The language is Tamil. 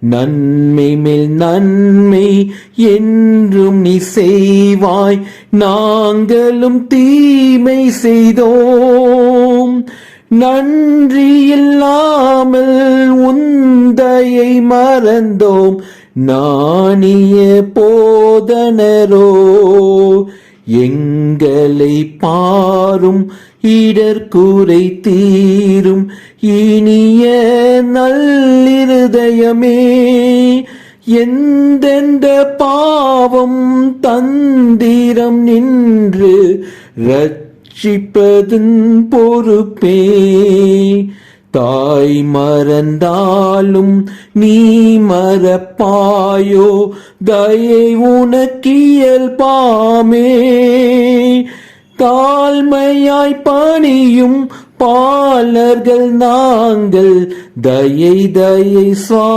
நன்மை மேல் நன்மை என்றும் நீ செய்வாய். நாங்களும் தீமை செய்தோம். நன்றி இல்லாமல் உந்தையை மறந்தோம். நாணிய போதனரோ எங்களை பாரும் இடர்கூரை தீரும். இனிய நல்லிருதயமே எந்தெந்த பாவம் தந்திரம் நின்று ரட்சிப்பதன் பொறுப்பே. தாய் மறந்தாலும் நீ மறப்பாயோ தயை உனக்கியல் பாமே. தாழ்மையாய் பணியும் பாலர்கள் நாங்கள். தயை தயை சா